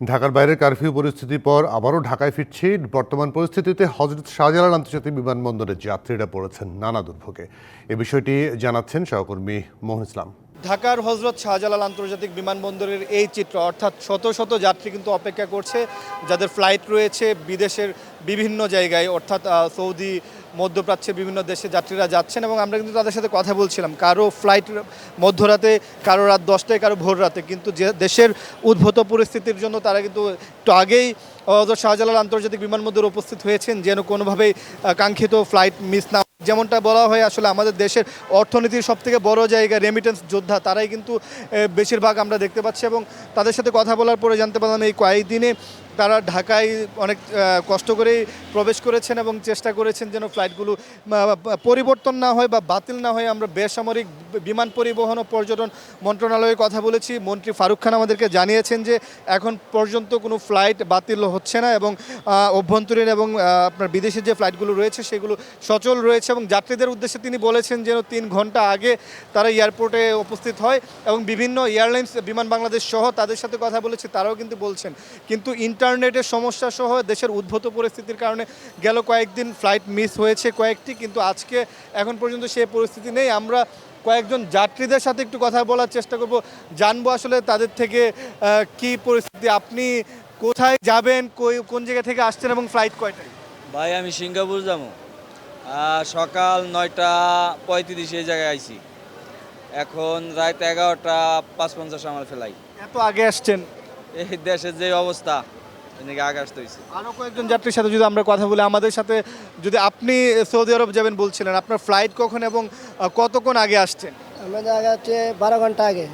ঢাকার বাইরের কারফিউ পরিস্থিতির পর আবারও ঢাকায় ফিরছি। বর্তমান পরিস্থিতিতে হজরত শাহজালাল আন্তর্জাতিক বিমানবন্দরের যাত্রীরা পড়েছেন নানা দুর্ভোগে। এ বিষয়টি জানাচ্ছেন সহকর্মী মোহন ইসলাম। ঢাকার হজরত শাহজালাল আন্তর্জাতিক বিমানবন্দরের এই চিত্র, অর্থাৎ শত শত যাত্রী কিন্তু অপেক্ষা করছে, যাদের ফ্লাইট রয়েছে বিদেশের বিভিন্ন জায়গায়, অর্থাৎ সৌদি, মধ্যপ্রাচ্যের বিভিন্ন দেশে যাত্রীরা যাচ্ছেন এবং আমরা কিন্তু তাদের সাথে কথা বলছিলাম। কারও ফ্লাইট মধ্যরাতে, কারও রাত দশটায়, কারও ভোর রাতে, কিন্তু যে দেশের উদ্ভূত পরিস্থিতির জন্য তারা কিন্তু একটু আগেই শাহজালাল আন্তর্জাতিক বিমানবন্দরে উপস্থিত হয়েছেন, যেন কোনোভাবেই কাঙ্ক্ষিত ফ্লাইট মিস না যেমনটা বলা হয়, আসলে আমাদের দেশের অর্থনীতির সব থেকে বড় জায়গা রেমিটেন্স যোদ্ধা, তারাই কিন্তু বেশিরভাগ আমরা দেখতে পাচ্ছি এবং তাদের সাথে কথা বলার পরে জানতে পারলাম, এই কয়েকদিনে তারা ঢাকায় অনেক কষ্ট করেই প্রবেশ করেছেন এবং চেষ্টা করেছেন যেন ফ্লাইটগুলো পরিবর্তন না হয় বা বাতিল না হয়। আমরা বেসামরিক বিমান পরিবহন ও পর্যটন মন্ত্রণালয়ে কথা বলেছি। মন্ত্রী ফারুক খান আমাদেরকে জানিয়েছেন যে, এখন পর্যন্ত কোনো ফ্লাইট বাতিল হচ্ছে না এবং অভ্যন্তরীণ এবং আপনার বিদেশি যে ফ্লাইটগুলো রয়েছে সেগুলো সচল রয়েছে এবং যাত্রীদের উদ্দেশ্যে তিনি বলেছেন যেন তিন ঘণ্টা আগে তারা এয়ারপোর্টে উপস্থিত হয় এবং বিভিন্ন এয়ারলাইন্স বিমান বাংলাদেশ সহ তাদের সাথে কথা বলেছে, তারাও কিন্তু বলছেন। কিন্তু ইন্টারনেটের সমস্যা সহ দেশের উদ্ভূত পরিস্থিতির কারণে গেল কয়েকদিন ফ্লাইট মিস হয়েছে কয়েকটি কিন্তু আজকে এখন পর্যন্ত সে পরিস্থিতি নেই। আমরা কয়েকজন যাত্রীদের সাথে একটু কথা বলার চেষ্টা করব। জানব আসলে তাদের থেকে কি পরিস্থিতি আপনি কোথায় যাবেন কই- কোন জায়গা থেকে আসছেন এবং ফ্লাইট কয়টায়? ভাই আমি সিঙ্গাপুর যাব। সকাল নয়টা পঁয়ত্রিশ এই জায়গায় আইছি। এখন রাত এগারোটা পাঁচ পঞ্চাশ আমার ফেলাই এত আগে আসছেন? এই দেশের যে অবস্থা। এদিকে আগে আসতে হয়েছে আরও কয়েকজন যাত্রীর সাথে যদি আমরা কথা বলি আমাদের সাথে যদি আপনি সৌদি আরব যাবেন বলছিলেন আপনার ফ্লাইট কখন এবং কতক্ষণ আগে আসছেন? জায়গা হচ্ছে বারো ঘণ্টা আগে।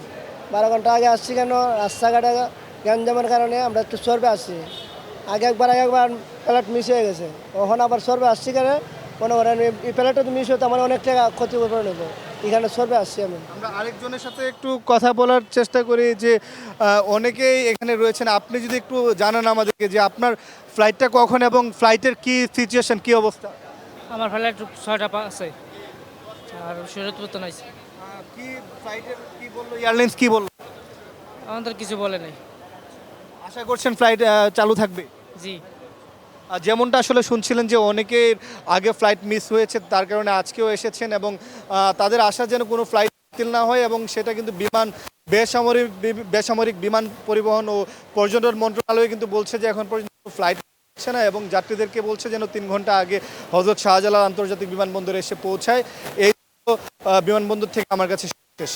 বারো ঘণ্টা আগে আসছি কেন? রাস্তাঘাটে গ্যাঞ্জামের কারণে আমরা একটু সর্বে আসছি আগে একবার আগে একবার প্যালেট মিস হয়ে গেছে। ওখানে আবার সর্বে আসছি কেন? মনে করেন এই- এই প্যালেটটা তো মিস হতো আমার অনেক টাকা ক্ষতি করে নেব এখানে সর্বে আসছি আমি আমরা আরেকজনের সাথে একটু কথা বলার চেষ্টা করি যে অনেকেই এখানে রয়েছেন। আপনি যদি একটু জানান আমাদেরকে যে আপনার ফ্লাইটটা কখন এবং ফ্লাইটের কি সিচুয়েশন কি অবস্থা? আমার ফ্লাইট ছয়টা পা আছে। আর শরীরপুর তো নাই। কি ফ্লাইটের কি বলল? এয়ারলাইন্স কি বলল? আমাদের কিছু বলে নাই। আশা করছেন ফ্লাইট চালু থাকবে? জি। যেমনটা আসলে শুনছিলেন যে অনেকের আগে ফ্লাইট মিস হয়েছে, তার কারণে আজকেও এসেছেন এবং তাদের আশা যেন কোনো ফ্লাইট বাতিল না হয় এবং সেটা কিন্তু বিমান, বেসামরিক বেসামরিক বিমান পরিবহন ও পর্যটন মন্ত্রণালয় কিন্তু বলছে যে এখন পর্যন্ত ফ্লাইট হচ্ছে না এবং যাত্রীদেরকে বলছে যেন তিন ঘণ্টা আগে হজরত শাহজালাল আন্তর্জাতিক বিমানবন্দরে এসে পৌঁছায়। এই বিমানবন্দর থেকে আমার কাছে শেষ